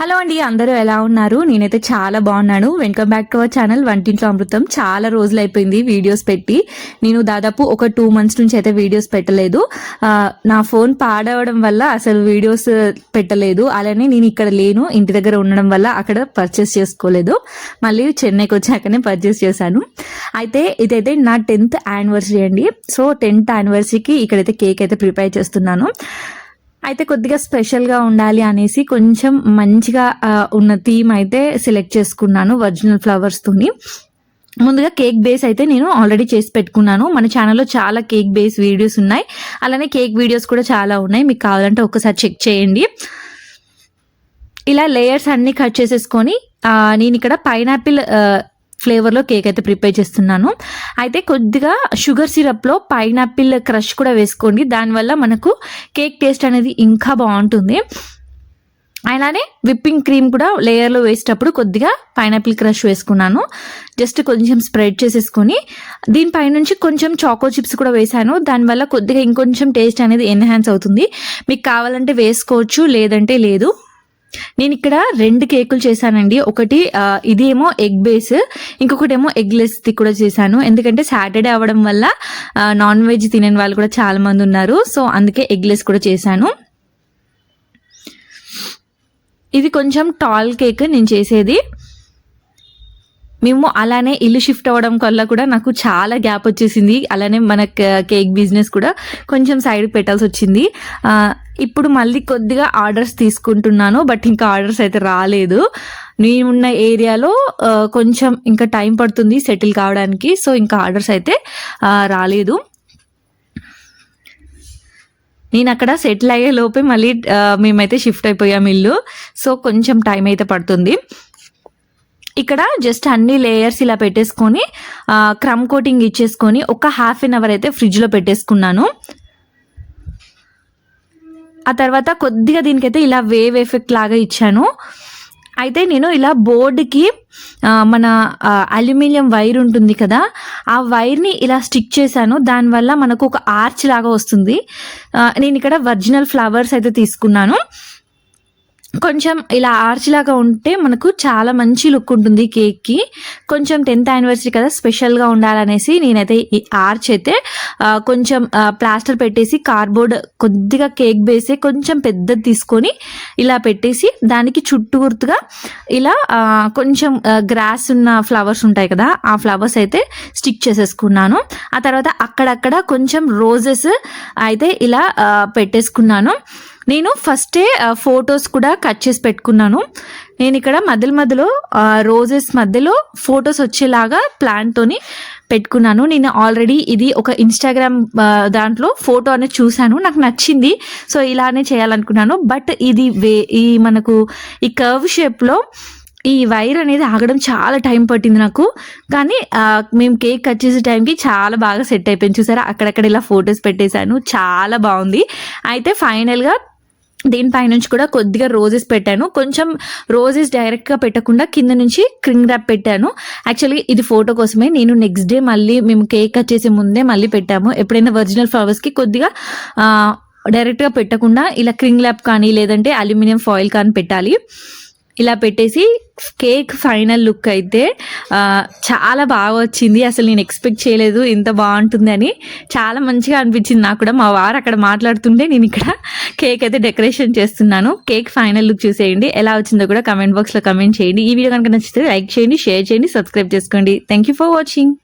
Hello అండి అందరూ ఎలా ఉన్నారు? నేనైతే చాలా బాగున్నాను. Welcome back to our channel వంటింట్లో అమృతం. చాలా రోజులు అయిపోయింది వీడియోస్ పెట్టి. నేను దాదాపు ఒక టూ మంత్స్ నుంచి అయితే వీడియోస్ పెట్టలేదు. నా ఫోన్ పాడవడం వల్ల అసలు వీడియోస్ పెట్టలేదు. అలానే నేను ఇక్కడ లేను ఇంటి దగ్గర ఉండడం వల్ల అక్కడ పర్చేస్ చేసుకోలేదు. మళ్ళీ చెన్నైకి వచ్చాకనే పర్చేస్ చేశాను. అయితే ఇదైతే నా టెన్త్ యానివర్సరీ అండి. సో టెన్త్ యానివర్సరీకి ఇక్కడైతే కేక్ అయితే ప్రిపేర్ చేస్తున్నాను. అయితే కొద్దిగా స్పెషల్గా ఉండాలి అనేసి కొంచెం మంచిగా ఉన్న థీమ్ అయితే సెలెక్ట్ చేసుకున్నాను ఒరిజినల్ ఫ్లవర్స్తోని ముందుగా కేక్ బేస్ అయితే నేను ఆల్రెడీ చేసి పెట్టుకున్నాను. మన ఛానల్లో చాలా కేక్ బేస్ వీడియోస్ ఉన్నాయి. అలానే కేక్ వీడియోస్ కూడా చాలా ఉన్నాయి. మీకు కావాలంటే ఒకసారి చెక్ చేయండి. ఇలా లేయర్స్ అన్ని కట్ చేసేసుకొని నేను ఇక్కడ పైనాపిల్ ఫ్లేవర్లో కేక్ అయితే ప్రిపేర్ చేస్తున్నాను. అయితే కొద్దిగా షుగర్ సిరప్లో పైనాపిల్ క్రష్ కూడా వేసుకోండి. దానివల్ల మనకు కేక్ టేస్ట్ అనేది ఇంకా బాగుంటుంది. అలానే విప్పింగ్ క్రీమ్ కూడా లేయర్లో వేసేటప్పుడు కొద్దిగా పైనాపిల్ క్రష్ వేసుకున్నాను. జస్ట్ కొంచెం స్ప్రెడ్ చేసేసుకొని దీనిపై నుంచి కొంచెం చాకో చిప్స్ కూడా వేసాను దానివల్ల కొద్దిగా ఇంకొంచెం టేస్ట్ అనేది ఎన్హాన్స్ అవుతుంది. మీకు కావాలంటే వేసుకోవచ్చు లేదంటే లేదు. నేను ఇక్కడ రెండు కేకులు చేశానండి. ఒకటి ఇది ఇదేమో ఎగ్ బేస్ ఇంకొకటి ఏమో ఎగ్ కూడా చేశాను. ఎందుకంటే సాటర్డే అవ్వడం వల్ల నాన్ వెజ్ తినని వాళ్ళు కూడా చాలా మంది ఉన్నారు. సో అందుకే ఎగ్ లెస్ కూడా చేశాను. ఇది కొంచెం టాల్ కేక్ నేను చేసేది. మేము అలానే ఇల్లు షిఫ్ట్ అవ్వడం వల్ల కూడా నాకు చాలా గ్యాప్ వచ్చేసింది. అలానే మన కేక్ బిజినెస్ కూడా కొంచెం సైడ్ పెట్టాల్సి వచ్చింది. ఇప్పుడు మళ్ళీ కొద్దిగా ఆర్డర్స్ తీసుకుంటున్నాను బట్ ఇంకా ఆర్డర్స్ అయితే రాలేదు. నేనున్న ఏరియాలో కొంచెం ఇంకా టైం పడుతుంది సెటిల్ కావడానికి సో ఇంకా ఆర్డర్స్ అయితే రాలేదు. నేను అక్కడ సెటిల్ అయ్యే లోపే మళ్ళీ మేమైతే షిఫ్ట్ అయిపోయాం ఇల్లు సో కొంచెం టైం అయితే పడుతుంది. ఇక్కడ జస్ట్ అన్ని లేయర్స్ ఇలా పెట్టేసుకొని క్రమ్ కోటింగ్ ఇచ్చేసుకొని ఒక హాఫ్ అన్ అవర్ అయితే ఫ్రిడ్జ్లో పెట్టేసుకున్నాను. ఆ తర్వాత కొద్దిగా దీనికైతే ఇలా వేవ్ ఎఫెక్ట్ లాగా ఇచ్చాను. అయితే నేను ఇలా బోర్డుకి మన అల్యూమినియం వైర్ ఉంటుంది కదా ఆ వైర్ని ఇలా స్టిక్ చేశాను. దానివల్ల మనకు ఒక ఆర్చ్ లాగా వస్తుంది. నేను ఇక్కడ ఒరిజినల్ ఫ్లవర్స్ అయితే తీసుకున్నాను. కొంచెం ఇలా ఆర్చ్ లాగా ఉంటే మనకు చాలా మంచి లుక్ ఉంటుంది కేక్కి. కొంచెం టెన్త్ యానివర్సరీ కదా స్పెషల్గా ఉండాలనేసి నేనైతే ఈ ఆర్చ్ అయితే కొంచెం ప్లాస్టర్ పెట్టేసి కార్డ్బోర్డ్ కొద్దిగా కేక్ బేసే కొంచెం పెద్దది తీసుకొని ఇలా పెట్టేసి దానికి చుట్టూర్తుగా ఇలా కొంచెం గ్రాస్ ఉన్న ఫ్లవర్స్ ఉంటాయి కదా ఆ ఫ్లవర్స్ అయితే స్టిక్ చేసేసుకున్నాను. ఆ తర్వాత అక్కడక్కడ కొంచెం రోజెస్ అయితే ఇలా పెట్టేసుకున్నాను. నేను ఫస్టే ఫొటోస్ కూడా కట్ చేసి పెట్టుకున్నాను. నేను ఇక్కడ మధ్యలో మధ్యలో రోజెస్ మధ్యలో ఫొటోస్ వచ్చేలాగా ప్లాన్తోని పెట్టుకున్నాను. నేను ఆల్రెడీ ఇది ఒక ఇన్స్టాగ్రామ్ దాంట్లో ఫోటో అనేది చూశాను. నాకు నచ్చింది. సో ఇలానే చేయాలనుకున్నాను. బట్ ఇది వే ఈ మనకు ఈ కర్వ్ షేప్లో ఈ వైర్ అనేది ఆగడం చాలా టైం పట్టింది నాకు. కానీ మేము కేక్ కట్ చేసే టైంకి చాలా బాగా సెట్ అయిపోయింది. చూసారా? అక్కడక్కడ ఇలా ఫొటోస్ పెట్టేశాను. చాలా బాగుంది. అయితే ఫైనల్గా దీనిపై నుంచి కూడా కొద్దిగా రోజెస్ పెట్టాను. కొంచెం రోజెస్ డైరెక్ట్గా పెట్టకుండా కింద నుంచి క్రింగ్ ర్యాప్ పెట్టాను. యాక్చువల్లీ ఇది ఫోటో కోసమే. నేను నెక్స్ట్ డే మళ్ళీ మేము కేక్ కట్ చేసే ముందే మళ్ళీ పెట్టాము. ఎప్పుడైనా ఒరిజినల్ ఫ్లవర్స్కి కొద్దిగా డైరెక్ట్గా పెట్టకుండా ఇలా క్రింగ్ ల్యాప్ కానీ లేదంటే అల్యూమినియం ఫాయిల్ కానీ పెట్టాలి. ఇలా పెట్టేసి కేక్ ఫైనల్ లుక్ అయితే చాలా బాగా వచ్చింది. అసలు నేను ఎక్స్పెక్ట్ చేయలేదు ఇంత బాగుంటుందని చాలా మంచిగా అనిపించింది నాకు కూడా. మా వారు అక్కడ మాట్లాడుతుంటే నేను ఇక్కడ కేక్ అయితే డెకరేషన్ చేస్తున్నాను. కేక్ ఫైనల్ లుక్ చూసేయండి. ఎలా వచ్చిందో కూడా కమెంట్ బాక్స్లో కమెంట్ చేయండి. ఈ వీడియో కనుక నచ్చితే లైక్ చేయండి షేర్ చేయండి సబ్స్క్రైబ్ చేసుకోండి. Thank you for watching.